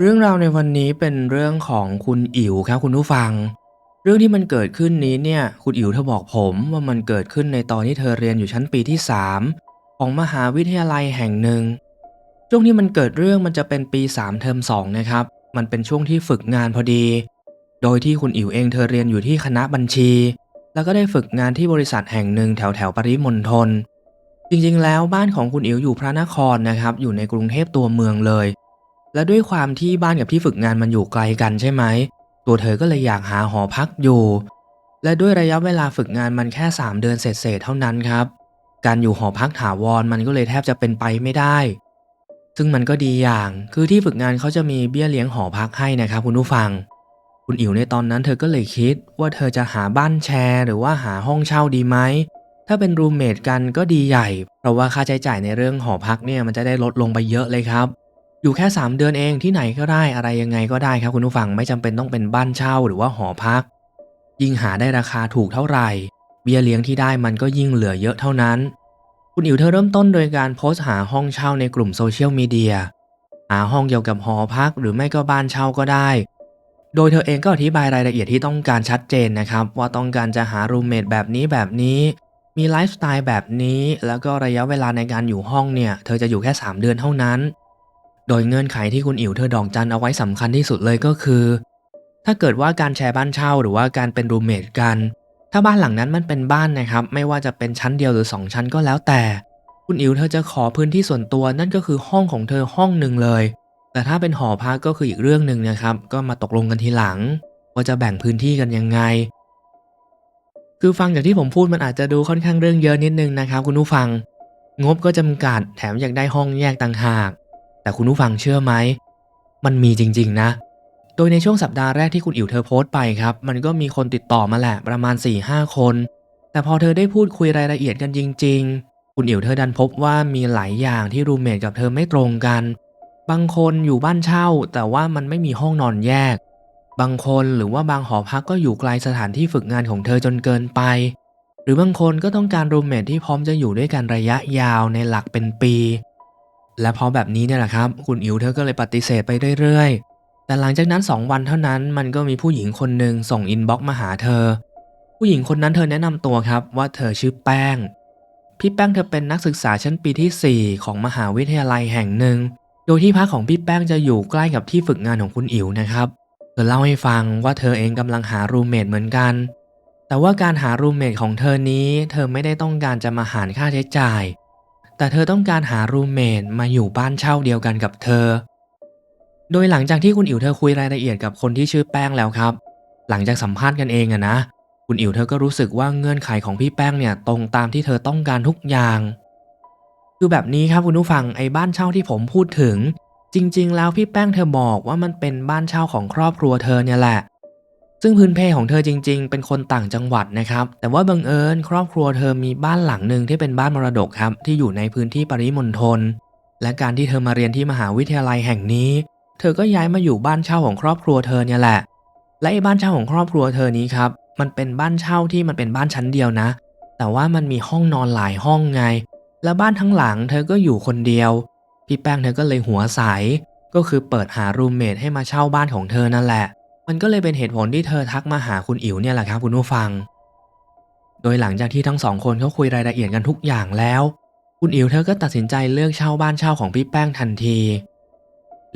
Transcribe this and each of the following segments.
เรื่องราวในวันนี้เป็นเรื่องของคุณอิ๋วครับคุณผู้ฟัง เรื่องที่มันเกิดขึ้นนี้เนี่ย คุณอิ๋วเธอบอกผมว่ามันเกิดขึ้นในตอนที่เธอเรียนอยู่ชั้นปีที่ 3 ของมหาวิทยาลัยแห่งหนึ่ง ช่วงที่มันเกิดเรื่องมันจะเป็นปี 3 เทอม2นะครับ มันเป็นช่วงที่ฝึกงานพอดี โดยที่คุณอิ๋วเองเธอเรียนอยู่ที่คณะบัญชี แล้วก็ได้ฝึกงานที่บริษัทแห่งหนึ่งแถวแถวปริมณฑลจริงๆ แล้วบ้านของคุณอิ๋วอยู่พระนครนะครับ อยู่ในกรุงเทพตัวเมืองเลย และด้วยความที่บ้านกับที่ฝึกงานมันอยู่ไกลกันใช่ไหม ตัวเธอก็เลยอยากหาหอพักอยู่ และด้วยระยะเวลาฝึกงานมันแค่ 3 เดือนเศษๆเท่านั้นครับ การอยู่หอพักถาวรมันก็เลยแทบจะเป็นไปไม่ได้ ซึ่งมันก็ดีอย่าง คือที่ฝึกงานเขาจะมีเบี้ยเลี้ยงหอพักให้นะครับคุณผู้ฟัง คุณอิ๋วในตอนนั้นเธอก็เลยคิดว่าเธอจะหาบ้านแชร์ หรือว่าหาห้องเช่าดีไหม ถ้าเป็นรูมเมทกันก็ดีใหญ่ เพราะว่าค่าใช้จ่ายในเรื่องหอพักเนี่ยมันจะได้ลดลงไปเยอะเลยครับ อยู่แค่ 3 เดือนเองที่ไหนก็ได้อะไรยังไงก็ได้ครับคุณผู้ฟังไม่จำเป็นต้องเป็นบ้านเช่าหรือว่าหอพัก ยิ่งหาได้ราคาถูกเท่าไหร่ เบี้ยเลี้ยงที่ได้มันก็ยิ่งเหลือเยอะเท่านั้น คุณอิ๋วเธอเริ่มต้นโดยการโพสต์หาห้องเช่าในกลุ่มโซเชียลมีเดียหาห้องเกี่ยวกับหอพักหรือไม่ก็บ้านเช่าก็ได้ โดยเธอเองก็อธิบายรายละเอียดที่ต้องการชัดเจนนะครับ ว่าต้องการจะหารูมเมทแบบนี้แบบนี้มีไลฟ์สไตล์แบบนี้ แล้วก็ระยะเวลาในการอยู่ห้องเนี่ย เธอจะอยู่แค่ 3 เดือนเท่านั้น โดยเงื่อนไขที่คุณอิ๋วเธอดอกจันเอาไว้สำคัญที่สุดเลยก็คือ ถ้าเกิดว่าการแชร์บ้านเช่าหรือว่าการเป็นรูมเมทกัน ถ้าบ้านหลังนั้นมันเป็นบ้านนะครับ ไม่ว่าจะเป็นชั้นเดียวหรือ 2 ชั้นก็แล้วแต่ คุณอิ๋วเธอจะขอพื้นที่ส่วนตัวนั่นก็คือห้องของเธอห้องหนึ่งเลย แต่ถ้าเป็นหอพักก็คืออีกเรื่องหนึ่งนะครับ ก็มาตกลงกันทีหลัง ว่าจะแบ่งพื้นที่กันยังไง คือฟังจากที่ผมพูดมันอาจจะดูค่อนข้างเรื่องเยอะนิดนึงนะครับ คุณผู้ฟัง งบก็จำกัดแถมอยากได้ห้องแยกต่างหาก แต่คุณผู้ฟังเชื่อไหม มันมีจริงๆนะ โดยในช่วงสัปดาห์แรกที่คุณอิ๋วเธอโพสต์ไปครับ มันก็มีคนติดต่อมาแหละประมาณ 4-5 คน แต่พอเธอได้พูดคุยรายละเอียดกันจริง ๆ คุณอิ๋วเธอดันพบว่ามีหลายอย่างที่รูมเมทกับเธอไม่ตรงกัน บางคนอยู่บ้านเช่า แต่ว่ามันไม่มีห้องนอนแยก บางคนหรือว่าบางหอพักก็อยู่ไกลสถานที่ฝึกงานของเธอจนเกินไป หรือบางคนก็ต้องการรูมเมทที่พร้อมจะอยู่ด้วยกันระยะยาวในหลักเป็นปี และเพราะแบบนี้เนี่ยแหละครับ คุณอิ๋วเธอก็เลยปฏิเสธไปเรื่อยๆ แต่หลังจากนั้น 2 วันเท่านั้นมันก็มีผู้หญิงคนหนึ่งส่งอินบ็อกซ์มาหาเธอ ผู้หญิงคนนั้นเธอแนะนำตัวครับว่าเธอชื่อแป้ง พี่แป้งเธอเป็นนักศึกษาชั้นปีที่ 4 ของมหาวิทยาลัยแห่งหนึ่ง โดยที่พักของพี่แป้งจะอยู่ใกล้กับที่ฝึกงานของคุณอิ๋วนะครับเธอเล่าให้ฟังว่าเธอเองกำลังหารูเมทเหมือนกัน แต่ว่าการหารูเมทของเธอนี้ เธอไม่ได้ต้องการจะมาหารค่าใช้จ่าย แต่เธอต้องการหารูมเมทมาอยู่บ้านเช่าเดียวกันกับเธอ โดยหลังจากที่คุณอิ๋วเธอคุยรายละเอียดกับคนที่ชื่อแป้งแล้วครับ หลังจากสัมภาษณ์กันเองอะนะ คุณอิ๋วเธอก็รู้สึกว่าเงื่อนไขของพี่แป้งเนี่ยตรงตามที่เธอต้องการทุกอย่าง คือแบบนี้ครับคุณผู้ฟังไอ้บ้านเช่าที่ผมพูดถึง จริง ๆ แล้วพี่แป้งเธอบอกว่ามันเป็นบ้านเช่าของครอบครัวเธอเนี่ยแหละ ซึ่งพื้นเพของเธอจริง ๆ เป็นคนต่างจังหวัดนะครับ แต่ว่าบังเอิญครอบครัวเธอมีบ้านหลังหนึ่งที่เป็นบ้านมรดกครับ ที่อยู่ในพื้นที่ปริมณฑล และการที่เธอมาเรียนที่มหาวิทยาลัยแห่งนี้ เธอก็ย้ายมาอยู่บ้านเช่าของครอบครัวเธอเนี่ยแหละ และไอ้บ้านเช่าของครอบครัวเธอนี้ครับ มันเป็นบ้านเช่าที่มันเป็นบ้านชั้นเดียวนะ แต่ว่ามันมีห้องนอนหลายห้องไง และบ้านทั้งหลังเธอก็อยู่คนเดียว พี่แป้งเธอก็เลยหัวใส ก็คือเปิดหารูมเมทให้มาเช่าบ้านของเธอนั่นแหละ มันก็เลยเป็นเหตุผลที่เธอทักมาหาคุณอิ๋วเนี่ยแหละครับคุณผู้ฟัง โดยหลังจากที่ทั้งสองคนเขาคุยรายละเอียดกันทุกอย่างแล้ว คุณอิ๋วเธอก็ตัดสินใจเลือกเช่าบ้านเช่าของพี่แป้งทันที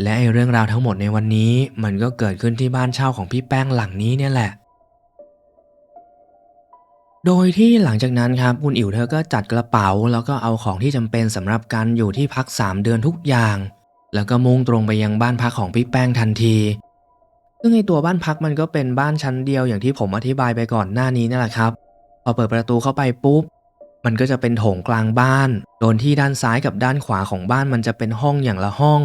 และไอ้เรื่องราวทั้งหมดในวันนี้ มันก็เกิดขึ้นที่บ้านเช่าของพี่แป้งหลังนี้เนี่ยแหละ โดยที่หลังจากนั้นครับคุณอิ๋วเธอก็จัดกระเป๋า แล้วก็เอาของที่จำเป็นสำหรับการอยู่ที่พัก 3 เดือนทุกอย่าง แล้วก็มุ่งตรงไปยังบ้านพักของพี่แป้งทันที ซึ่งในตัวบ้านพักมันก็เป็นบ้านชั้นเดียวอย่างที่ผมอธิบายไปก่อนหน้านี้นั่นแหละครับพอเปิดประตูเข้าไปปุ๊บมันก็จะเป็นโถงกลางบ้าน โดนที่ด้านซ้ายกับด้านขวาของบ้านมันจะเป็นห้องอย่างละห้อง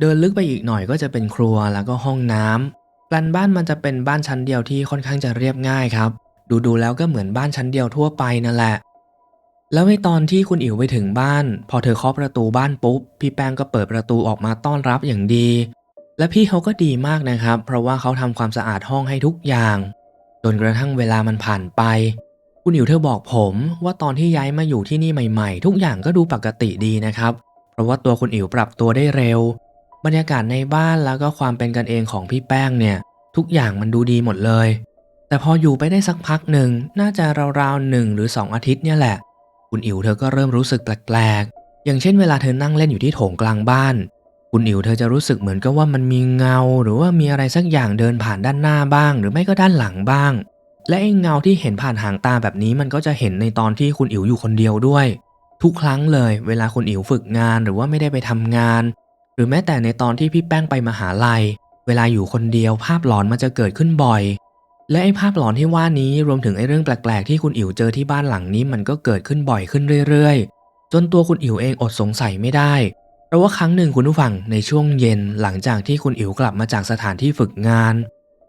เดินลึกไปอีกหน่อยก็จะเป็นครัวแล้วก็ห้องน้ำแปลนบ้านมันจะเป็นบ้านชั้นเดียวที่ค่อนข้างจะเรียบง่ายครับ ดูดูๆแล้วก็เหมือนบ้านชั้นเดียวทั่วไปนั่นแหละ แล้วในตอนที่คุณอิ๋วไปถึงบ้าน พอเธอเคาะประตูบ้านปุ๊บ พี่แป้งก็เปิดประตูออกมาต้อนรับอย่างดี และพี่เขาก็ดีมากนะครับ เพราะว่าเขาทำความสะอาดห้องให้ทุกอย่าง จนกระทั่งเวลามันผ่านไป คุณอิ๋วเธอบอกผมว่าตอนที่ย้ายมาอยู่ที่นี่ใหม่ ๆ ทุกอย่างก็ดูปกติดีนะครับ เพราะว่าตัวคุณอิ๋วปรับตัวได้เร็ว บรรยากาศในบ้านแล้วก็ความเป็นกันเองของพี่แป้งเนี่ย ทุกอย่างมันดูดีหมดเลย แต่พออยู่ไปได้สักพักหนึ่งน่าจะราวๆหนึ่งหรือสองอาทิตย์เนี่ยแหละ คุณอิ๋วเธอก็เริ่มรู้สึกแปลกๆอย่างเช่นเวลาเธอนั่งเล่นอยู่ที่โถงกลางบ้าน คุณอิ๋วเธอจะรู้สึกเหมือนกับว่ามันมีเงา หรือว่ามีอะไรสักอย่างเดินผ่านด้านหน้าบ้าง หรือไม่ก็ด้านหลังบ้าง และไอ้เงาที่เห็นผ่านหางตาแบบนี้มันก็จะเห็นในตอนที่คุณอิ๋วอยู่คนเดียวด้วย ทุกครั้งเลย เวลาคุณอิ๋วฝึกงานหรือว่าไม่ได้ไปทำงาน หรือแม้แต่ในตอนที่พี่แป้งไปมหาลัย เวลาอยู่คนเดียวภาพหลอนมันจะเกิดขึ้นบ่อย และไอ้ภาพหลอนที่ว่านี้รวมถึงไอ้เรื่องแปลกๆที่คุณอิ๋วเจอที่บ้านหลังนี้มันก็เกิดขึ้นบ่อยขึ้นเรื่อยๆ จนตัวคุณอิ๋วเองอดสงสัยไม่ได้ ราะว่าครั้งหนึ่งคุณผู้ฟังในช่วงเย็นหลังจากที่คุณอิ๋วกลับมาจากสถานที่ฝึกงาน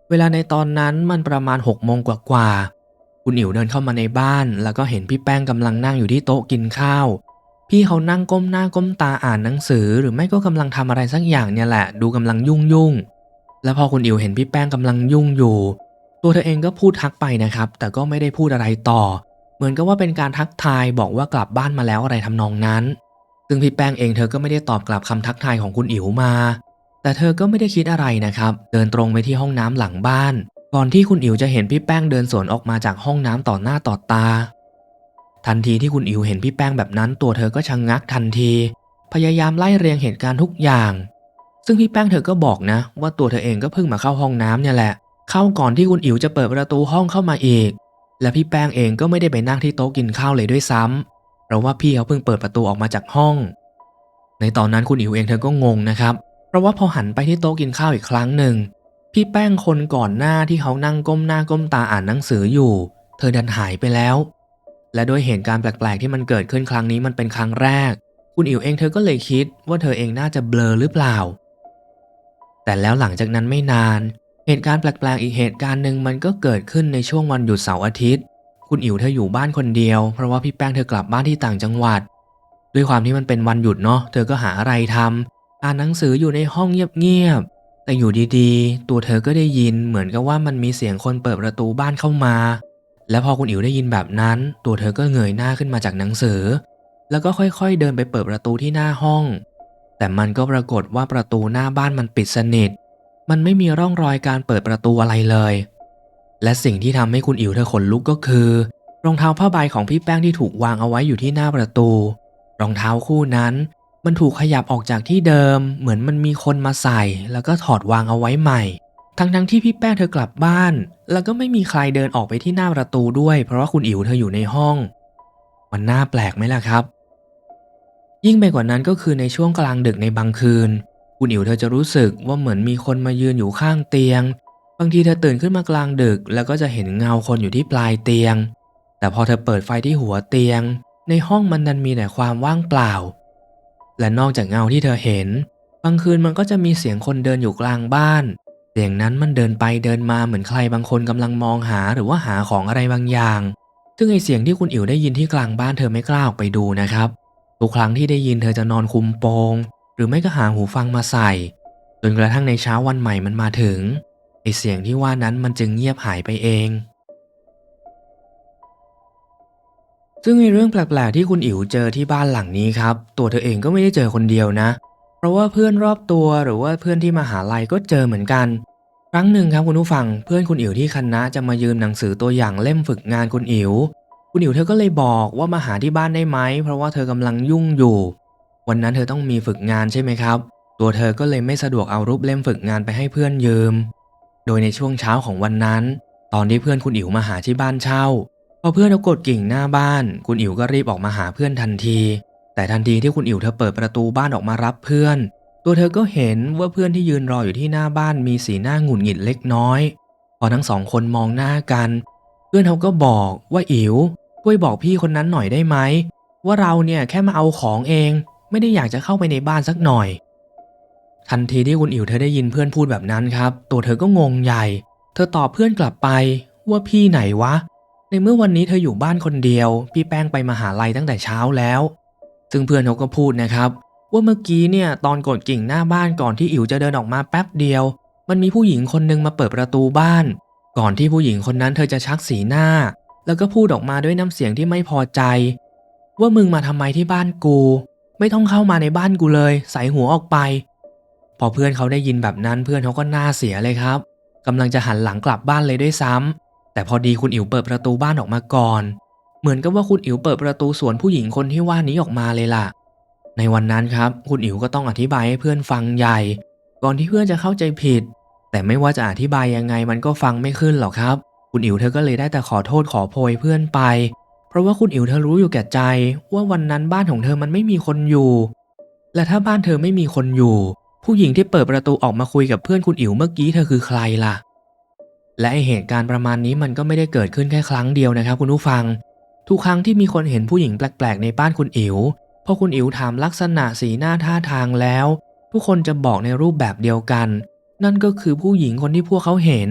เวลาในตอนนั้นมันประมาณ6กโมงกว่าๆคุณอิ๋วเดินเข้ามาในบ้าน แล้วก็เห็นพี่แป้งกำลังนั่งอยู่ที่โต๊ะกินข้าว พี่เขานั่งก้มหน้าก้มตาอ่านหนังสือ หรือไม่ก็กำลังทำอะไรสักอย่างเนี่ยแหละ ดูกำลังยุ่งยุ่งๆแล้วพอคุณอิ๋วเห็นพี่แป้งกำลังยุ่งอยู่ ตัวเธอเองก็พูดทักไปนะครับ แต่ก็ไม่ได้พูดอะไรต่อ เหมือนกับว่าเป็นการทักทายบอกว่ากลับบ้านมาแล้วอะไรทำนองนั้น ซึ่งพี่แป้งเองเธอก็ไม่ได้ตอบกลับคำทักทายของคุณอิ๋วมา แต่เธอก็ไม่ได้คิดอะไรนะครับ เดินตรงไปที่ห้องน้ำหลังบ้าน ก่อนที่คุณอิ๋วจะเห็นพี่แป้งเดินสวนออกมาจากห้องน้ำต่อหน้าต่อตา ทันทีที่คุณอิ๋วเห็นพี่แป้งแบบนั้น ตัวเธอก็ชะงงักทันที พยายามไล่เรียงเหตุการณ์ทุกอย่าง ซึ่งพี่แป้งเธอก็บอกนะ ว่าตัวเธอเองก็เพิ่งมาเข้าห้องน้ำเนี่ยแหละ เข้าก่อนที่คุณอิ๋วจะเปิดประตูห้องเข้ามาอีก และพี่แป้งเองก็ไม่ได้ไปนั่งที่โต๊ะกินข้าวเลยด้วยซ้ำ เพราะว่าพี่เขาเพิ่งเปิดประตูออกมาจากห้อง ในตอนนั้นคุณอิ๋วเองเธอก็งงนะครับ เพราะว่าพอหันไปที่โต๊ะกินข้าวอีกครั้งหนึ่งพี่แป้งคนก่อนหน้าที่เขานั่งก้มหน้าก้มตาอ่านหนังสืออยู่ เธอดันหายไปแล้ว และด้วยเหตุการณ์แปลกๆ ที่มันเกิดขึ้นครั้งนี้มันเป็นครั้งแรก คุณอิ๋วเองเธอก็เลยคิดว่าเธอเองน่าจะเบลอหรือเปล่า แต่แล้วหลังจากนั้นไม่นาน เหตุการณ์แปลกๆ อีกเหตุการณ์หนึ่งมันก็เกิดขึ้นในช่วงวันหยุดเสาร์อาทิตย์ คุณอิ๋วเธออยู่บ้านคนเดียว เพราะว่าพี่แป้งเธอกลับบ้านที่ต่างจังหวัด ด้วยความที่มันเป็นวันหยุดเนาะเธอก็หาอะไรทำอ่านหนังสืออยู่ในห้องเงียบๆแต่อยู่ดีๆ ตัวเธอก็ได้ยินเหมือนกับว่ามันมีเสียงคนเปิดประตูบ้านเข้ามา และพอคุณอิ๋วได้ยินแบบนั้น ตัวเธอก็เงยหน้าขึ้นมาจากหนังสือ แล้วก็ค่อยๆเดินไปเปิดประตูที่หน้าห้อง แต่มันก็ปรากฏว่าประตูหน้าบ้านมันปิดสนิท มันไม่มีร่องรอยการเปิดประตูอะไรเลย และสิ่งที่ทำให้คุณอิ๋วเธอขนลุกก็คือ รองเท้าผ้าใบของพี่แป้งที่ถูกวางเอาไว้อยู่ที่หน้าประตู รองเท้าคู่นั้น มันถูกขยับออกจากที่เดิม เหมือนมันมีคนมาใส่ แล้วก็ถอดวางเอาไว้ใหม่ ทั้งๆที่พี่แป้งเธอกลับบ้าน แล้วก็ไม่มีใครเดินออกไปที่หน้าประตูด้วย เพราะว่าคุณอิ๋วเธออยู่ในห้อง มันน่าแปลกไหมล่ะครับ ยิ่งไปกว่านั้นก็คือในช่วงกลางดึกในบางคืน คุณอิ๋วเธอจะรู้สึกว่าเหมือนมีคนมายืนอยู่ข้างเตียงางทีเธอตื่นขึ้นมากลางดึก แล้วก็จะเห็นเงาคนอยู่ที่ปลายเตียง แต่พอเธอเปิดไฟที่หัวเตียง ในห้องมันดันมีแต่ความว่างเปล่า และนอกจากเงาที่เธอเห็นบางคืนมันก็จะมีเสียงคนเดินอยู่กลางบ้าน เสียงนั้นมันเดินไปเดินมาเหมือนใครบางคนกำลังมองหาหรือว่าหาของอะไรบางอย่าง ซึ่งไอเสียงที่คุณอิ๋วได้ยินที่กลางบ้านเธอไม่กล้าออกไปดูนะครับ ทุกครั้งที่ได้ยินเธอจะนอนคุมโปง หรือไม่ก็หาหูฟังมาใส่ จนกระทั่งในเช้าวันใหม่มันมาถึง ไอเสียงที่ว่านั้นมันจึงเงียบหายไปเอง ซึ่งในเรื่องแปลกๆที่คุณอิ๋วเจอที่บ้านหลังนี้ครับ ตัวเธอเองก็ไม่ได้เจอคนเดียวนะ เพราะว่าเพื่อนรอบตัวหรือว่าเพื่อนที่มหาลัยก็เจอเหมือนกัน ครั้งหนึ่งครับคุณผู้ฟังเพื่อนคุณอิ๋วที่คณะจะมายืมหนังสือตัวอย่างเล่มฝึกงานคุณอิ๋วคุณอิ๋วเธอก็เลยบอกว่ามาหาที่บ้านได้ไหมเพราะว่าเธอกำลังยุ่งอยู่ วันนั้นเธอต้องมีฝึกงานใช่ไหมครับ ตัวเธอก็เลยไม่สะดวกเอารูปเล่มฝึกงานไปให้เพื่อนยืม โดยในช่วงเช้าของวันนั้น ตอนที่เพื่อนคุณอิ๋วมาหาที่บ้านเช่า พอเพื่อนเอากดกิ่งหน้าบ้าน คุณอิ๋วก็รีบออกมาหาเพื่อนทันที แต่ทันทีที่คุณอิ๋วเธอเปิดประตูบ้านออกมารับเพื่อน ตัวเธอก็เห็นว่าเพื่อนที่ยืนรออยู่ที่หน้าบ้านมีสีหน้าหงุดหงิดเล็กน้อย พอทั้งสองคนมองหน้ากัน เพื่อนเขาก็บอกว่าอิ๋วช่วยบอกพี่คนนั้นหน่อยได้ไหมว่าเราเนี่ยแค่มาเอาของเอง ไม่ได้อยากจะเข้าไปในบ้านสักหน่อย ทันทีที่คุณอิ๋วเธอได้ยินเพื่อนพูดแบบนั้นครับ ตัวเธอก็งงใหญ่ เธอตอบเพื่อนกลับไปว่าพี่ไหนวะ ในเมื่อวันนี้เธออยู่บ้านคนเดียว พี่แป้งไปมหาลัยตั้งแต่เช้าแล้ว ซึ่งเพื่อนเขาก็พูดนะครับ ว่าเมื่อกี้เนี่ยตอนกดกิ่งหน้าบ้านก่อนที่อิ๋วจะเดินออกมาแป๊บเดียว มันมีผู้หญิงคนหนึงมาเปิดประตูบ้าน ก่อนที่ผู้หญิงคนนั้นเธอจะชักสีหน้า แล้วก็พูดออกมาด้วยน้ำเสียงที่ไม่พอใจ ว่ามึงมาทำไมที่บ้านกู ไม่ต้องเข้ามาในบ้านกูเลย ใส่หัวออกไป อเพื่อนเขาได้ยินแบบนั้นเพื่อนเขาก็หน้าเสียเลยครับกำลังจะหันหลังกลับบ้านเลยด้วยซ้ำแต่พอดีคุณอิ๋วเปิดประตูบ้านออกมาก่อน เหมือนกับว่าคุณอิ๋วเปิดประตูสวนผู้หญิงคนที่ว่านี้ออกมาเลยล่ะ ในวันนั้นครับ คุณอิ๋วก็ต้องอธิบายให้เพื่อนฟังใหญ่ ก่อนที่เพื่อนจะเข้าใจผิด แต่ไม่ว่าจะอธิบายยังไงมันก็ฟังไม่ขึ้นหรอกครับ คุณอิ๋วเธอก็เลยได้แต่ขอโทษขอโพยเพื่อนไป เพราะว่าคุณอิ๋วเธอรู้อยู่แก่ใจ ว่าวันนั้นบ้านของเธอมันไม่มีคนอยู่ และถ้าบ้านเธอไม่มีคนอยู่ ผู้หญิงที่เปิดประตูออกมาคุยกับเพื่อนคุณอิ๋วเมื่อกี้เธอคือใครล่ะ และเหตุการณ์ประมาณนี้มันก็ไม่ได้เกิดขึ้นแค่ครั้งเดียวนะครับ คุณผู้ฟัง ทุกครั้งที่มีคนเห็นผู้หญิงแปลกๆ ในบ้านคุณอิ๋วพอคุณอิ๋วถามลักษณะสีหน้าท่าทางแล้ว ทุกคนจะบอกในรูปแบบเดียวกัน นั่นก็คือผู้หญิงคนที่พวกเขาเห็น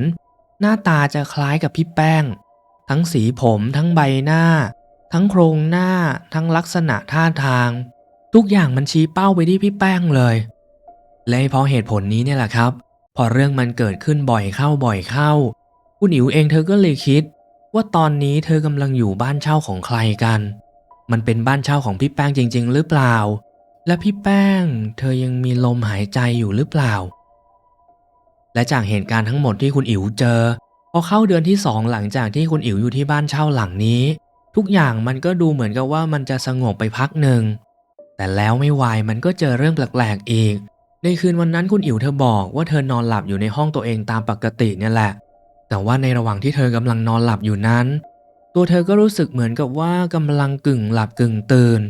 หน้าตาจะคล้ายกับพี่แป้ง ทั้งสีผม ทั้งใบหน้า ทั้งโครงหน้า ทั้งลักษณะท่าทาง ทุกอย่างมันชี้เป้าไปที่พี่แป้งเลย และเพราะเหตุผลนี้เนี่ยแหละครับ พอเรื่องมันเกิดขึ้นบ่อยเข้าบ่อยเข้า คุณอิ๋วเองเธอก็เลยคิด ว่าตอนนี้เธอกำลังอยู่บ้านเช่าของใครกัน มันเป็นบ้านเช่าของพี่แป้งจริง ๆ หรือเปล่า และพี่แป้ง เธอยังมีลมหายใจอยู่หรือเปล่า และจากเหตุการณ์ทั้งหมดที่คุณอิ๋วเจอพอเข้าเดือนที่สองหลังจากที่คุณอิ๋วอยู่ที่บ้านเช่าหลังนี้ ทุกอย่างมันก็ดูเหมือนกับว่ามันจะสงบไปพักหนึ่งแต่แล้วไม่วายมันก็เจอเรื่องแปลกๆอีก ในคืนวันนั้นคุณอิ๋วเธอบอกว่าเธอนอนหลับอยู่ในห้องตัวเองตามปกติเนี่ยแหละ แต่ว่าในระหว่างที่เธอกำลังนอนหลับอยู่นั้น ตัวเธอก็รู้สึกเหมือนกับว่ากำลังกึ่งหลับกึ่งตื่น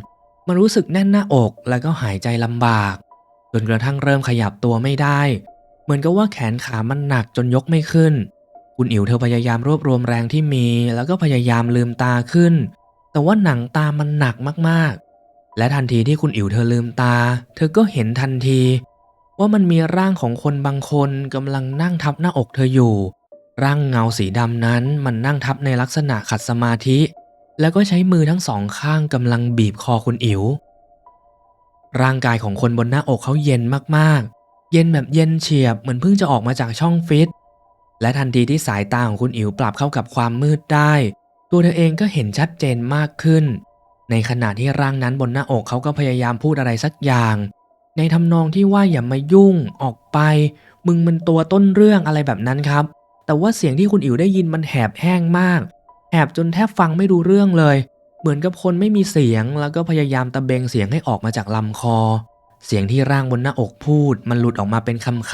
มันรู้สึกแน่นหน้าอกแล้วก็หายใจลำบาก จนกระทั่งเริ่มขยับตัวไม่ได้ เหมือนกับว่าแขนขามันหนักจนยกไม่ขึ้น คุณอิ๋วเธอพยายามรวบรวมแรงที่มี แล้วก็พยายามลืมตาขึ้น แต่ว่าหนังตามันหนักมากๆ และทันทีที่คุณอิ๋วเธอลืมตา เธอก็เห็นทันที ว่ามันมีร่างของคนบางคนกำลังนั่งทับหน้าอกเธออยู่ ร่างเงาสีดำนั้นมันนั่งทับในลักษณะขัดสมาธิ แล้วก็ใช้มือทั้งสองข้างกำลังบีบคอคุณอิ๋วร่างกายของคนบนหน้าอกเขาเย็นมากๆ เย็นแบบเย็นเฉียบเหมือนเพิ่งจะออกมาจากช่องฟิต และทันทีที่สายตาของคุณอิ๋วปรับเข้ากับความมืดได้ ตัวเธอเองก็เห็นชัดเจนมากขึ้น ในขณะที่ร่างนั้นบนหน้าอกเขาก็พยายามพูดอะไรสักอย่าง ในทำนองที่ว่าอย่ามายุ่งออกไป มึงมันตัวต้นเรื่องอะไรแบบนั้นครับ แต่ว่าเสียงที่คุณอิ๋วได้ยินมันแหบแห้งมากแหบจนแทบฟังไม่รู้เรื่องเลย เหมือนกับคนไม่มีเสียงแล้วก็พยายามตะเบงเสียงให้ออกมาจากลำคอ เสียงที่ร่างบนหน้าอกพูด มันหลุดออกมาเป็นคำค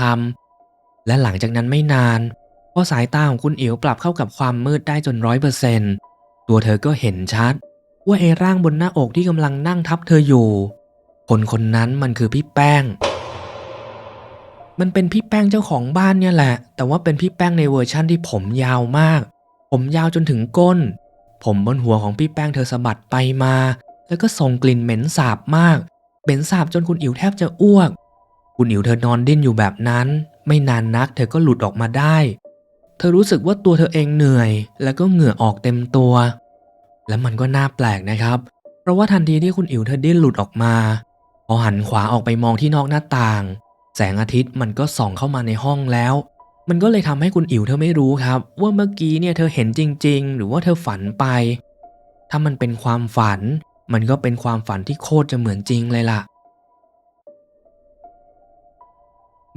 ำๆและหลังจากนั้นไม่นานพอสายตาของคุณอิ๋วปรับเข้ากับความมืดได้จนร้อยเปอร์เซนตัวเธอก็เห็นชัด ว่าไอ้ร่างบนหน้าอกที่กำลังนั่งทับเธออยู่ คนคนนั้นมันคือพี่แป้ง มันเป็นพี่แป้งเจ้าของบ้านเนี่ยแหละ แต่ว่าเป็นพี่แป้งในเวอร์ชั่นที่ผมยาวมาก ผมยาวจนถึงก้น ผมบนหัวของพี่แป้งเธอสะบัดไปมา แล้วก็ส่งกลิ่นเหม็นสาบมาก เหม็นสาบจนคุณอิ๋วแทบจะอ้วก คุณอิ๋วเธอนอนดิ้นอยู่แบบนั้น ไม่นานนักเธอก็หลุดออกมาได้ เธอรู้สึกว่าตัวเธอเองเหนื่อย แล้วก็เหงื่อออกเต็มตัว และมันก็น่าแปลกนะครับ เพราะว่าทันทีที่คุณอิ๋วเธอดิ้นหลุดออกมา พอหันขวาออกไปมองที่นอกหน้าต่าง แสงอาทิตย์มันก็ส่องเข้ามาในห้องแล้ว มันก็เลยทำให้คุณอิ๋วเธอไม่รู้ครับ ว่าเมื่อกี้เนี่ยเธอเห็นจริง ๆ หรือว่าเธอฝันไป ถ้ามันเป็นความฝัน มันก็เป็นความฝันที่โคตรจะเหมือนจริงเลยล่ะ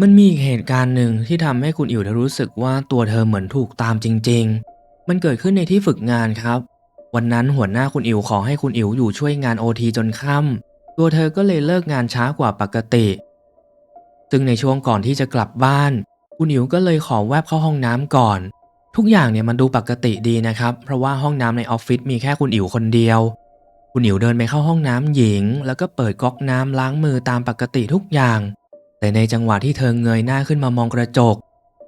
มันมีอีกเหตุการณ์หนึ่งที่ทำให้คุณอิ๋วเธอรู้สึกว่าตัวเธอเหมือนถูกตามจริง ๆ มันเกิดขึ้นในที่ฝึกงานครับ วันนั้นหัวหน้าคุณอิ๋วขอให้คุณอิ๋วอยู่ช่วยงานโอทีจนค่ำ ตัวเธอก็เลยเลิกงานช้ากว่าปกติ ซึ่งในช่วงก่อนที่จะกลับบ้าน คุณอิ๋วก็เลยขอแวบเข้าห้องน้ำก่อน ทุกอย่างเนี่ยมันดูปกติดีนะครับ เพราะว่าห้องน้ำในออฟฟิศมีแค่คุณอิ๋วคนเดียว คุณอิ๋วเดินไปเข้าห้องน้ำหญิง แล้วก็เปิดก๊อกน้ำล้างมือตามปกติทุกอย่าง แต่ในจังหวะที่เธอเงยหน้าขึ้นมามองกระจก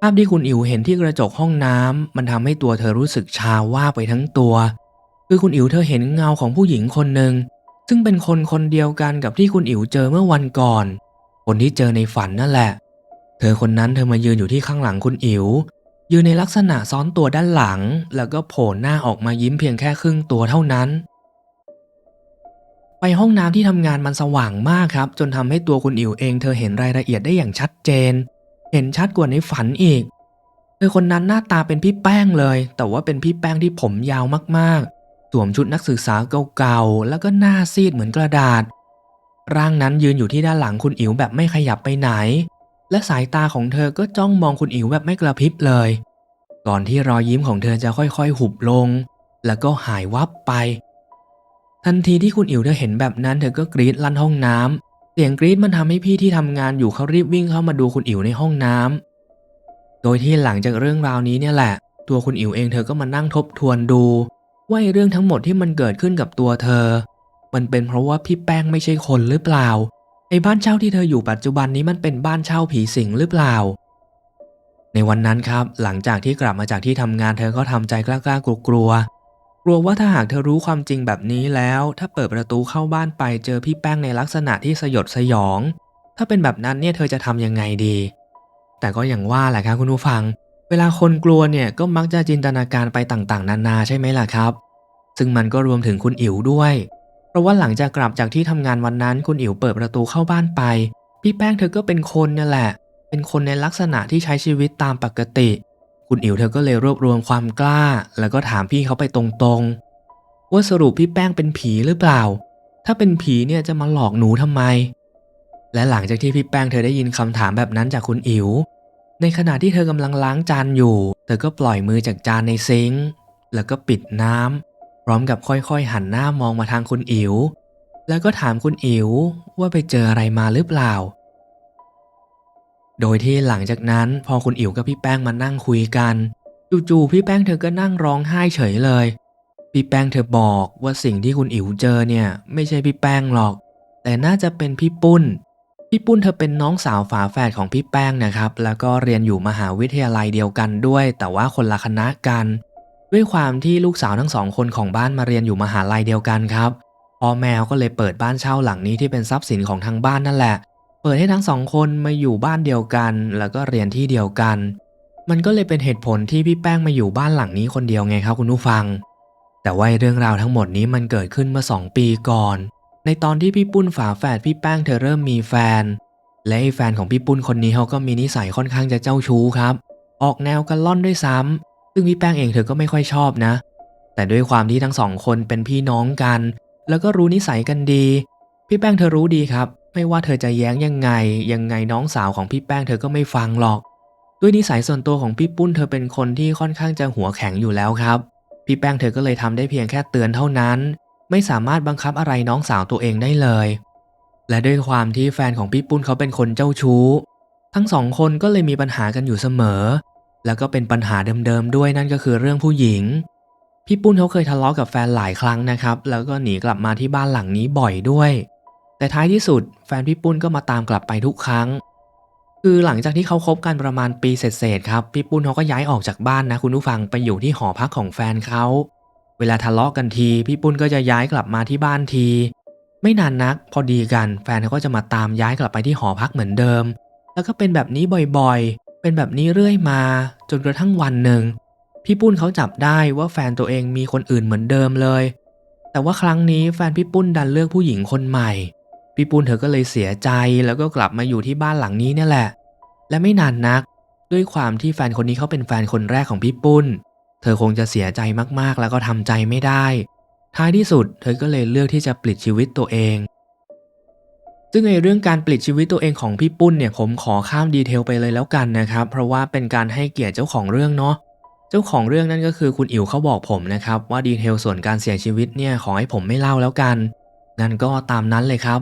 ภาพที่คุณอิ๋วเห็นที่กระจกห้องน้ำมันทำให้ตัวเธอรู้สึกชาว่าไปทั้งตัว คือคุณอิ๋วเธอเห็นเงาของผู้หญิงคนหนึ่ง ซึ่งเป็นคนคนเดียวกันกับที่คุณอิ๋วเจอเมื่อวันก่อน คนที่เจอในฝันนั่นแหละ เธอคนนั้นเธอมายืนอยู่ที่ข้างหลังคุณอิ๋วยืนในลักษณะซ้อนตัวด้านหลัง แล้วก็โผล่หน้าออกมายิ้มเพียงแค่ครึ่งตัวเท่านั้น ไปห้องน้ำที่ทำงานมันสว่างมากครับ จนทำให้ตัวคุณอิ๋วเองเธอเห็นรายละเอียดได้อย่างชัดเจน เห็นชัดกว่าในฝันอีกเธอคนนั้นหน้าตาเป็นพี่แป้งเลย แต่ว่าเป็นพี่แป้งที่ผมยาวมาก วมชุดนักศึกษาเก่าๆ แล้วก็หน้าซีดเหมือนกระดาษ ร่างนั้นยืนอยู่ที่ด้านหลังคุณอิ๋วแบบไม่ขยับไปไหน และสายตาของเธอก็จ้องมองคุณอิ๋วแบบไม่กระพริบเลย ก่อนที่รอยยิ้มของเธอจะค่อยๆ หุบลง แล้วก็หายวับไป ทันทีที่คุณอิ๋วเธอเห็นแบบนั้นเธอก็กรีดลั่นห้องน้ำเสียงกรีดมันทำให้พี่ที่ทำงานอยู่เขารีบวิ่งเข้ามาดูคุณอิ๋วในห้องน้ำโดยที่หลังจากเรื่องราวนี้เนี่ยแหละ ตัวคุณอิ๋วเองเธอก็มานั่งทบทวนดู ว่าไอ้เรื่องทั้งหมดที่มันเกิดขึ้นกับตัวเธอ มันเป็นเพราะว่าพี่แป้งไม่ใช่คนหรือเปล่า ไอ้บ้านเช่าที่เธออยู่ปัจจุบันนี้มันเป็นบ้านเช่าผีสิงหรือเปล่า ในวันนั้นครับ หลังจากที่กลับมาจากที่ทำงานเธอก็ทำใจกล้าๆกลัวๆกลัวกลัวว่าถ้าหากเธอรู้ความจริงแบบนี้แล้ว ถ้าเปิดประตูเข้าบ้านไปเจอพี่แป้งในลักษณะที่สยดสยอง ถ้าเป็นแบบนั้นเนี่ยเธอจะทำยังไงดี แต่ก็อย่างว่าแหละครับคุณผู้ฟัง เวลาคนกลัวเนี่ยก็มักจะจินตนาการไปต่างๆ นานาใช่ไหมล่ะครับ ซึ่งมันก็รวมถึงคุณอิ๋วด้วย เพราะว่าหลังจากกลับจากที่ทำงานวันนั้นคุณอิ๋วเปิดประตูเข้าบ้านไป พี่แป้งเธอก็เป็นคนเนี่ยแหละ เป็นคนในลักษณะที่ใช้ชีวิตตามปกติ คุณอิ๋วเธอก็เลยรวบรวมความกล้า แล้วก็ถามพี่เขาไปตรงๆ ว่าสรุปพี่แป้งเป็นผีหรือเปล่า ถ้าเป็นผีเนี่ยจะมาหลอกหนูทำไม และหลังจากที่พี่แป้งเธอได้ยินคำถามแบบนั้นจากคุณอิ๋ว ในขณะที่เธอกำลังล้างจานอยู่ เธอก็ปล่อยมือจากจานในซิงค์แล้วก็ปิดน้ำพร้อมกับค่อยๆ หันหน้ามองมาทางคุณอิ๋วแล้วก็ถามคุณอิ๋วว่าไปเจออะไรมาหรือเปล่า โดยที่หลังจากนั้นพอคุณอิ๋วกับพี่แป้งมานั่งคุยกันจู่ๆพี่แป้งเธอก็นั่งร้องไห้เฉยเลย พี่แป้งเธอบอกว่าสิ่งที่คุณอิ๋วเจอเนี่ย ไม่ใช่พี่แป้งหรอก แต่น่าจะเป็นพี่ปุ้น พี่ปุ้นเธอเป็นน้องสาวฝาแฝดของพี่แป้งนะครับ แล้วก็เรียนอยู่มหาวิทยาลัยเดียวกันด้วย แต่ว่าคนละคณะกัน ด้วยความที่ลูกสาวทั้งสองคนของบ้านมาเรียนอยู่มหาลัยเดียวกันครับพ่อแมวก็เลยเปิดบ้านเช่าหลังนี้ที่เป็นทรัพย์สินของทางบ้านนั่นแหละ เปิดให้ทั้งสองคนมาอยู่บ้านเดียวกัน แล้วก็เรียนที่เดียวกัน มันก็เลยเป็นเหตุผลที่พี่แป้งมาอยู่บ้านหลังนี้คนเดียวไงครับคุณผู้ฟัง แต่ว่าเรื่องราวทั้งหมดนี้มันเกิดขึ้นเมื่อสองปีก่อน ในตอนที่พี่ปุ้นฝาแฝดพี่แป้งเธอเริ่มมีแฟน และไอ้แฟนของพี่ปุ้นคนนี้เขาก็มีนิสัยค่อนข้างจะเจ้าชู้ครับ ออกแนวกันล่อนด้วยซ้ำซึ่งพี่แป้งเองเธอก็ไม่ค่อยชอบนะ แต่ด้วยความที่ทั้งสองคนเป็นพี่น้องกัน แล้วก็รู้นิสัยกันดี พี่แป้งเธอรู้ดีครับ ไม่ว่าเธอจะแย้งยังไง ยังไงน้องสาวของพี่แป้งเธอก็ไม่ฟังหรอก ด้วยนิสัยส่วนตัวของพี่ปุ้นเธอเป็นคนที่ค่อนข้างจะหัวแข็งอยู่แล้วครับ พี่แป้งเธอก็เลยทำได้เพียงแค่เตือนเท่านั้น ไม่สามารถบังคับอะไรน้องสาวตัวเองได้เลย และด้วยความที่แฟนของพี่ปุ้นเขาเป็นคนเจ้าชู้ ทั้งสองคนก็เลยมีปัญหากันอยู่เสมอ แล้วก็เป็นปัญหาเดิมๆด้วยนั่นก็คือเรื่องผู้หญิง พี่ปุ้นเขาเคยทะเลาะกับแฟนหลายครั้งนะครับ แล้วก็หนีกลับมาที่บ้านหลังนี้บ่อยด้วย แต่ท้ายที่สุดแฟนพี่ปุ้นก็มาตามกลับไปทุกครั้ง คือหลังจากที่เขาคบกันประมาณปีเศษๆครับ พี่ปุ้นเขาก็ย้ายออกจากบ้านนะคุณผู้ฟังไปอยู่ที่หอพักของแฟนเขา เวลาทะเลาะกันที พี่ปุ้นก็จะย้ายกลับมาที่บ้านที ไม่นานนักพอดีกัน แฟนเขาก็จะมาตามย้ายกลับไปที่หอพักเหมือนเดิม แล้วก็เป็นแบบนี้บ่อยๆ เป็นแบบนี้เรื่อยมา จนกระทั่งวันหนึ่ง พี่ปุ้นเขาจับได้ว่าแฟนตัวเองมีคนอื่นเหมือนเดิมเลย แต่ว่าครั้งนี้แฟนพี่ปุ้นดันเลือกผู้หญิงคนใหม่ พี่ปุ้นเธอก็เลยเสียใจแล้วก็กลับมาอยู่ที่บ้านหลังนี้เนี่ยแหละ และไม่นานนัก ด้วยความที่แฟนคนนี้เขาเป็นแฟนคนแรกของพี่ปุ้น เธอคงจะเสียใจมากๆ แล้วก็ทำใจไม่ได้ ท้ายที่สุด เธอก็เลยเลือกที่จะปลิดชีวิตตัวเอง ซึ่งในเรื่องการปลิดชีวิตตัวเองของพี่ปุ้นเนี่ยผมขอข้ามดีเทลไปเลยแล้วกันนะครับ เพราะว่าเป็นการให้เกียรติเจ้าของเรื่องเนาะเจ้าของเรื่องนั่นก็คือคุณอิ๋วเขาบอกผมนะครับว่าดีเทลส่วนการเสียชีวิตเนี่ยขอให้ผมไม่เล่าแล้วกันงั้นก็ตามนั้นเลยครับ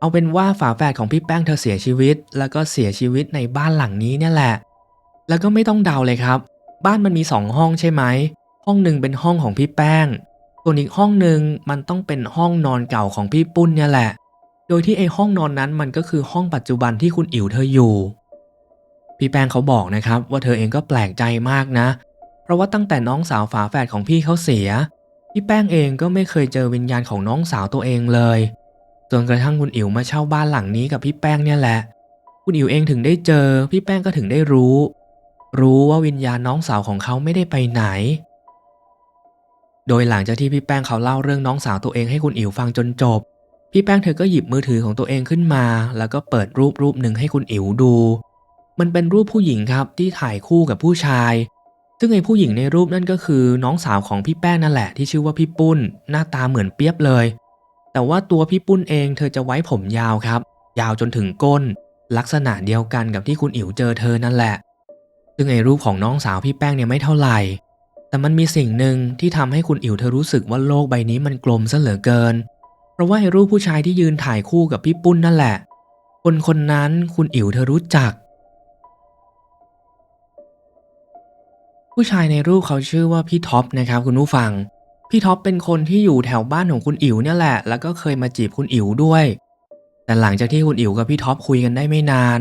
เอาเป็นว่าฝาแฝดของพี่แป้งเธอเสียชีวิต แล้วก็เสียชีวิตในบ้านหลังนี้เนี่ยแหละ แล้วก็ไม่ต้องเดาเลยครับ บ้านมันมีสองห้องใช่ไหม ห้องหนึ่งเป็นห้องของพี่แป้ง ส่วนอีกห้องหนึ่งมันต้องเป็นห้องนอนเก่าของพี่ปุ้นเนี่ยแหละ โดยที่ไอห้องนอนนั้นมันก็คือห้องปัจจุบันที่คุณอิ๋วเธออยู่ พี่แป้งเขาบอกนะครับ ว่าเธอเองก็แปลกใจมากนะ เพราะว่าตั้งแต่น้องสาวฝาแฝดของพี่เขาเสีย พี่แป้งเองก็ไม่เคยเจอวิญญาณของน้องสาวตัวเองเลย จนกระทั่งคุณอิ๋วมาเช่าบ้านหลังนี้กับพี่แป้งเนี่ยแหละ คุณอิ๋วเองถึงได้เจอ พี่แป้งก็ถึงได้รู้ รู้ว่าวิญญาณน้องสาวของเขาไม่ได้ไปไหน โดยหลังจากที่พี่แป้งเขาเล่าเรื่องน้องสาวตัวเองให้คุณอิ๋วฟังจนจบ พี่แป้งเธอก็หยิบมือถือของตัวเองขึ้นมา แล้วก็เปิดรูปรูปหนึ่งให้คุณอิ๋วดู มันเป็นรูปผู้หญิงครับที่ถ่ายคู่กับผู้ชาย ซึ่งไอ้ผู้หญิงในรูปนั่นก็คือน้องสาวของพี่แป้งนั่นแหละที่ชื่อว่าพี่ปุ้น หน้าตาเหมือนเปียบเลย แต่ว่าตัวพี่ปุ้นเองเธอจะไว้ผมยาวครับ ยาวจนถึงก้น ลักษณะเดียวกันกับที่คุณอิ๋วเจอเธอนั่นแหละ ซึ่งไอ้รูปของน้องสาวพี่แป้งเนี่ยไม่เท่าไหร่ แต่มันมีสิ่งหนึ่งที่ทำให้คุณอิ๋วเธอรู้สึกว่าโลกใบนี้มันกลมซะเหลือเกิน เพราะว่าไอ้รูปผู้ชายที่ยืนถ่ายคู่กับพี่ปุ้นนั่นแหละ คนคนนั้นคุณอิ๋วเธอรู้จัก ผู้ชายในรูปเขาชื่อว่าพี่ท็อปนะครับคุณผู้ฟัง พี่ท็อปเป็นคนที่อยู่แถวบ้านของคุณอิ๋วเนี่ยแหละ แล้วก็เคยมาจีบคุณอิ๋วด้วย แต่หลังจากที่คุณอิ๋วกับพี่ท็อปคุยกันได้ไม่นาน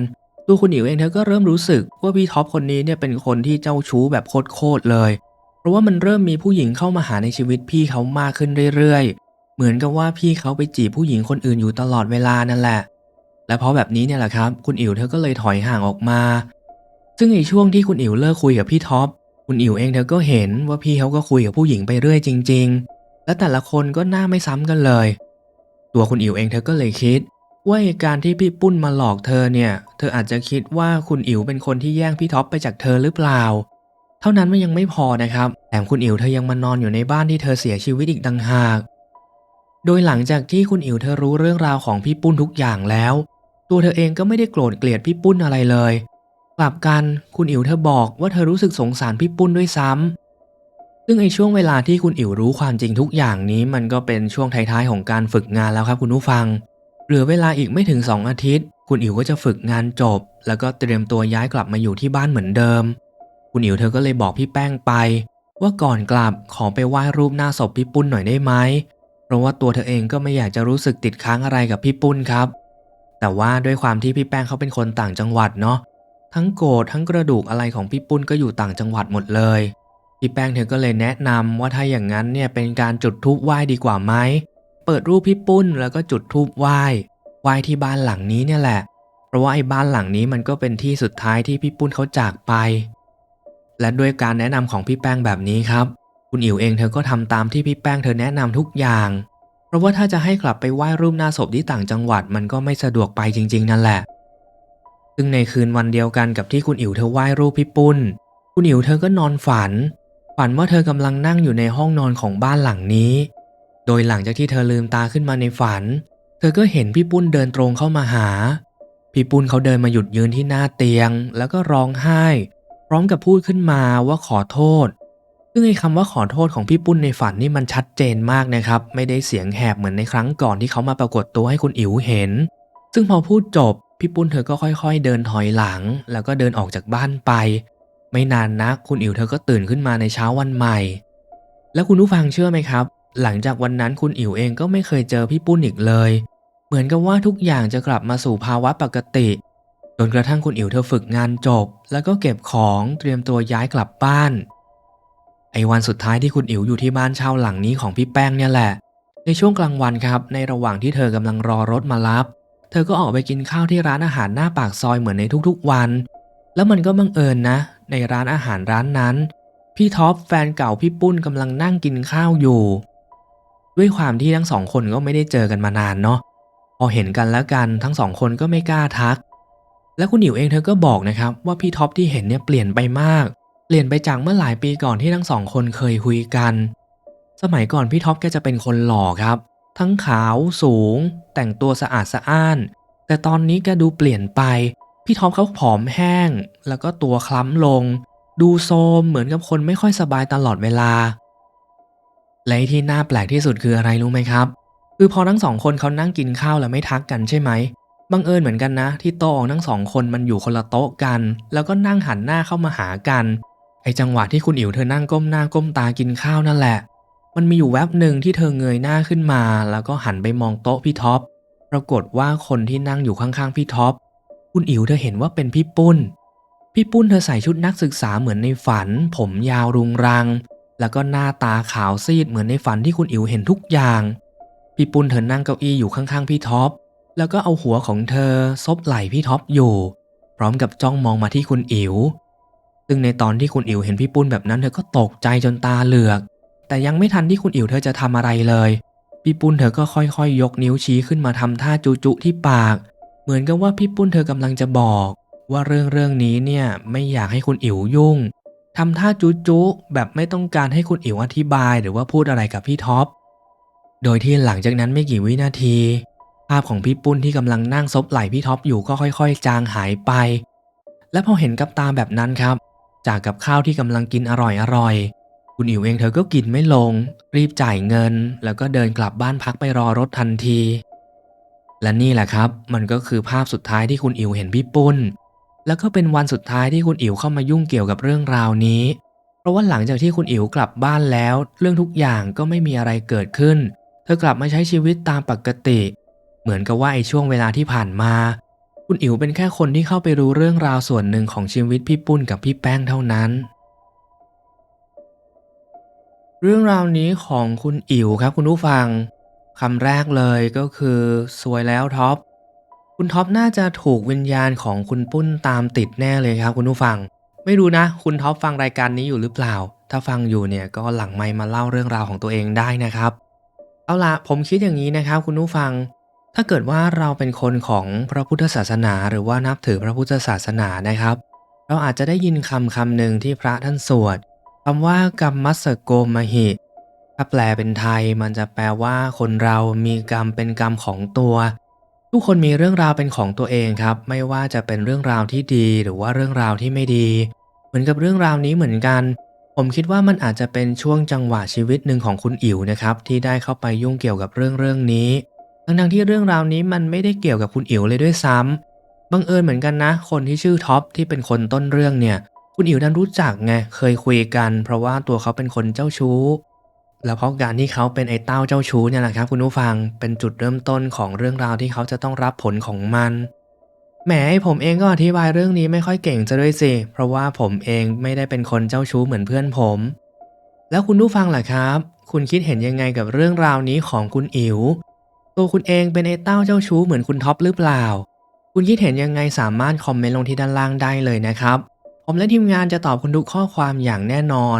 ตัวคุณอิ๋วเองเธอก็เริ่มรู้สึกว่าพี่ท็อปคนนี้เนี่ยเป็นคนที่เจ้าชู้แบบโคตรๆเลย เพราะว่ามันเริ่มมีผู้หญิงเข้ามาหาในชีวิตพี่เขามากขึ้นเรื่อยๆ เหมือนกับว่าพี่เขาไปจีบผู้หญิงคนอื่นอยู่ตลอดเวลานั่นแหละ และเพราะแบบนี้เนี่ยแหละครับ คุณอิ๋วเธอก็เลยถอยห่างออกมา ซึ่งในช่วงที่คุณอิ๋วเลิกคุยกับพี่ท็อป คุณอิ๋วเองเธอก็เห็นว่าพี่เขาก็คุยกับผู้หญิงไปเรื่อยจริง ๆ และแต่ละคนก็หน้าไม่ซ้ำกันเลย ตัวคุณอิ๋วเองเธอก็เลยคิด ว่าเหตุการณ์ที่พี่ปุ้นมาหลอกเธอเนี่ย เธออาจจะคิดว่าคุณอิ๋วเป็นคนที่แย่งพี่ท็อปไปจากเธอหรือเปล่า เท่านั้นมันยังไม่พอนะครับ แถมคุณอิ๋วเธอยังมานอนอยู่ในบ้านที่เธอเสียชีวิตอีกต่างหาก โดยหลังจากที่คุณอิ๋วเธอรู้เรื่องราวของพี่ปุ้นทุกอย่างแล้ว ตัวเธอเองก็ไม่ได้โกรธเกลียดพี่ปุ้นอะไรเลย กลับกันคุณอิ๋วเธอบอกว่าเธอรู้สึกสงสารพี่ปุ้นด้วยซ้ำซึ่งไอช่วงเวลาที่คุณอิ๋วรู้ความจริงทุกอย่างนี้ มันก็เป็นช่วงท้ายๆของการฝึกงานแล้วครับคุณผู้ฟัง เหลือเวลาอีกไม่ถึง 2 อาทิตย์ คุณอิ๋วก็จะฝึกงานจบ แล้วก็เตรียมตัวย้ายกลับมาอยู่ที่บ้านเหมือนเดิม คุณอิ๋วเธอก็เลยบอกพี่แป้งไป ว่าก่อนกลับขอไปไหว้รูปหน้าศพพี่ปุ้นหน่อยได้ไหมเพราะว่าตัวเธอเองก็ไม่อยากจะรู้สึกติดค้างอะไรกับพี่ปุ้นครับ แต่ว่าด้วยความที่พี่แป้งเขาเป็นคนต่างจังหวัดเนาะทั้งโกรธทั้งกระดูกอะไรของพี่ปุ้นก็อยู่ต่างจังหวัดหมดเลยพี่แป้งเธอก็เลยแนะนำว่าถ้าอย่างนั้นเนี่ยเป็นการจุดธูปไหว้ดีกว่าไหม เปิดรูปพี่ปุ้นแล้วก็จุดธูปไหว้ไหว้ที่บ้านหลังนี้เนี่ยแหละ เพราะว่าไอ้บ้านหลังนี้มันก็เป็นที่สุดท้ายที่พี่ปุ้นเขาจากไป และด้วยการแนะนำของพี่แป้งแบบนี้ครับ คุณอิ๋วเองเธอก็ทำตามที่พี่แป้งเธอแนะนำทุกอย่าง เพราะว่าถ้าจะให้กลับไปไหว้รูปหน้าศพที่ต่างจังหวัดมันก็ไม่สะดวกไปจริง ๆ นั่นแหละ ซึ่งในคืนวันเดียวกันกับที่คุณอิ๋วเธอไหว้รูปพี่ปุ้น คุณอิ๋วเธอก็นอนฝัน ฝันว่าเธอกำลังนั่งอยู่ในห้องนอนของบ้านหลังนี้ โดยหลังจากที่เธอลืมตาขึ้นมาในฝัน เธอก็เห็นพี่ปุ้นเดินตรงเข้ามาหา พี่ปุ้นเขาเดินมาหยุดยืนที่หน้าเตียง แล้วก็ร้องไห้ พร้อมกับพูดขึ้นมาว่าขอโทษ ซึ่งไอ้คำว่าขอโทษของพี่ปุ้นในฝันนี่มันชัดเจนมากนะครับ ไม่ได้เสียงแหบเหมือนในครั้งก่อนที่เขามาปรากฏตัวให้คุณอิ๋วเห็น ซึ่งพอพูดจบ พี่ปุ้นเธอก็ค่อยๆ เดินถอยหลัง แล้วก็เดินออกจากบ้านไป ไม่นานนักคุณอิ๋วเธอก็ตื่นขึ้นมาในเช้าวันใหม่ แล้วคุณผู้ฟังเชื่อไหมครับ หลังจากวันนั้นคุณอิ๋วเองก็ไม่เคยเจอพี่ปุ้นอีกเลย เหมือนกับว่าทุกอย่างจะกลับมาสู่ภาวะปกติ จนกระทั่งคุณอิ๋วเธอฝึกงานจบ แล้วก็เก็บของเตรียมตัวย้ายกลับบ้าน ไอ้วันสุดท้ายที่คุณอิ๋วอยู่ที่บ้านเช่าหลังนี้ของพี่แป้งเนี่ยแหละ ในช่วงกลางวันครับ ในระหว่างที่เธอกำลังรอรถมารับ เธอก็ออกไปกินข้าวที่ร้านอาหารหน้าปากซอยเหมือนในทุกๆวัน แล้วมันก็บังเอิญนะ ในร้านอาหารร้านนั้น พี่ท็อปแฟนเก่าพี่ปุ้นกำลังนั่งกินข้าวอยู่ ด้วยความที่ทั้งสองคนก็ไม่ได้เจอกันมานานเนาะพอเห็นกันแล้วกันทั้งสองคนก็ไม่กล้าทัก และคุณหนิวเองเธอก็บอกนะครับ ว่าพี่ท็อปที่เห็นเนี่ยเปลี่ยนไปมาก เปลี่ยนไปจากเมื่อหลายปีก่อนที่ทั้งสองคนเคยคุยกัน สมัยก่อนพี่ท็อปแกจะเป็นคนหล่อครับ ทั้งขาวสูง แต่งตัวสะอาดสะอ้าน แต่ตอนนี้แกดูเปลี่ยนไป พี่ท็อปเขาผอมแห้ง แล้วก็ตัวคล้ำลง ดูโซมเหมือนกับคนไม่ค่อยสบายตลอดเวลา และที่น่าแปลกที่สุดคืออะไรรู้ไหมครับ คือพอทั้งสองคนเขานั่งกินข้าวแล้วไม่ทักกันใช่ไหมบังเอิญเหมือนกันนะ ที่โต๊ะของทั้งสองคนมันอยู่คนละโต๊ะกัน แล้วก็นั่งหันหน้าเข้ามาหากันไอจังหวะที่คุณอิ๋วเธอนั่งก้มหน้าก้มตากินข้าวนั่นแหละ มันมีอยู่แวบหนึ่งที่เธอเงยหน้าขึ้นมา แล้วก็หันไปมองโต๊ะพี่ท็อปปรากฏว่าคนที่นั่งอยู่ข้างๆพี่ท็อปคุณอิ๋วเธอเห็นว่าเป็นพี่ปุ้น พี่ปุ้นเธอใส่ชุดนักศึกษาเหมือนในฝัน ผมยาวรุงรัง แล้วก็หน้าตาขาวซีดเหมือนในฝันที่คุณอิ๋วเห็นทุกอย่าง พี่ปุ้นเธอนั่งเก้าอี้อยู่ข้างๆพี่ท็อป แล้วก็เอาหัวของเธอซบไหล่พี่ท็อปอยู่ พร้อมกับจ้องมองมาที่คุณอิ๋ว ซึ่งในตอนที่คุณอิ๋วเห็นพี่ปุ้นแบบนั้นเธอก็ตกใจจนตาเหลือก แต่ยังไม่ทันที่คุณอิ๋วเธอจะทำอะไรเลย พี่ปุ้นเธอก็ค่อยๆ ยกนิ้วชี้ขึ้นมาทำท่าจุจุที่ปาก เหมือนกับว่าพี่ปุ้นเธอกำลังจะบอก ว่าเรื่องเรื่องนี้เนี่ยไม่อยากให้คุณอิ๋วยุ่ง ทำท่าจุจุแบบไม่ต้องการให้คุณอิ๋วอธิบายหรือว่าพูดอะไรกับพี่ท็อป โดยที่หลังจากนั้นไม่กี่วินาที ภาพของพี่ปุ้นที่กำลังนั่งซบไหล่พี่ท็อปอยู่ก็ค่อยๆ จางหายไป และพอเห็นกับตาแบบนั้นครับ จากกับข้าวที่กำลังกินอร่อยๆ คุณอิ๋วเองเธอก็กินไม่ลง รีบจ่ายเงิน แล้วก็เดินกลับบ้านพักไปรอรถทันที และนี่แหละครับ มันก็คือภาพสุดท้ายที่คุณอิ๋วเห็นพี่ปุ้น แล้วก็เป็นวันสุดท้ายที่คุณอิ๋วเข้ามายุ่งเกี่ยวกับเรื่องราวนี้ เพราะว่าหลังจากที่คุณอิ๋วกลับบ้านแล้ว เรื่องทุกอย่างก็ไม่มีอะไรเกิดขึ้น เธอกลับมาใช้ชีวิตตามปกติ เหมือนกับว่าไอ้ช่วงเวลาที่ผ่านมา คุณอิ๋วเป็นแค่คนที่เข้าไปรู้เรื่องราวส่วนหนึ่งของชีวิตพี่ปุ้นกับพี่แป้งเท่านั้น เรื่องราวนี้ของคุณอิ๋วครับคุณผู้ฟังคำแรกเลยก็คือ สวยแล้วท็อป คุณท็อปน่าจะถูกวิญญาณของคุณปุ้นตามติดแน่เลยครับคุณผู้ฟัง ไม่รู้นะ คุณท็อปฟังรายการนี้อยู่หรือเปล่า ถ้าฟังอยู่เนี่ยก็หลังไมมาเล่าเรื่องราวของตัวเองได้นะครับ เอาละผมคิดอย่างนี้นะครับ คุณผู้ฟัง ถ้าเกิดว่าเราเป็นคนของพระพุทธศาสนา หรือว่านับถือพระพุทธศาสนานะครับ เราอาจจะได้ยินคำคำหนึ่งที่พระท่านสวดคำว่ากรรมมัสสโกมหิถ้าแปลเป็นไทยมันจะแปลว่าคนเรามีกรรมเป็นกรรมของตัว ทุกคนมีเรื่องราวเป็นของตัวเองครับ ไม่ว่าจะเป็นเรื่องราวที่ดีหรือว่าเรื่องราวที่ไม่ดี เหมือนกับเรื่องราวนี้เหมือนกัน ผมคิดว่ามันอาจจะเป็นช่วงจังหวะชีวิตหนึ่งของคุณอิ๋วนะครับที่ได้เข้าไปยุ่งเกี่ยวกับเรื่องเรื่องนี้ ทั้งๆที่เรื่องราวนี้มันไม่ได้เกี่ยวกับคุณอิ๋วเลยด้วยซ้ำบังเอิญเหมือนกันนะ คนที่ชื่อท็อปที่เป็นคนต้นเรื่องเนี่ย คุณอิ๋วดันรู้จักไงเคยคุยกัน เพราะว่าตัวเขาเป็นคนเจ้าชู้ แล้วเพราะการที่เขาเป็นไอ้เต้าเจ้าชู้เนี่ยแหละครับคุณผู้ฟังเป็นจุดเริ่มต้นของเรื่องราวที่เขาจะต้องรับผลของมันแหมผมเองก็อธิบายเรื่องนี้ไม่ค่อยเก่งจะด้วยสิเพราะว่าผมเองไม่ได้เป็นคนเจ้าชู้เหมือนเพื่อนผม แล้วคุณผู้ฟังล่ะครับ คุณคิดเห็นยังไงกับเรื่องราวนี้ของคุณอิ๋วตัวคุณเองเป็นไอ้เต้าเจ้าชู้เหมือนคุณท็อปหรือเปล่า คุณคิดเห็นยังไงสามารถคอมเมนต์ลงที่ด้านล่างได้เลยนะครับ ผมและทีมงานจะตอบคุณทุกข้อความอย่างแน่นอน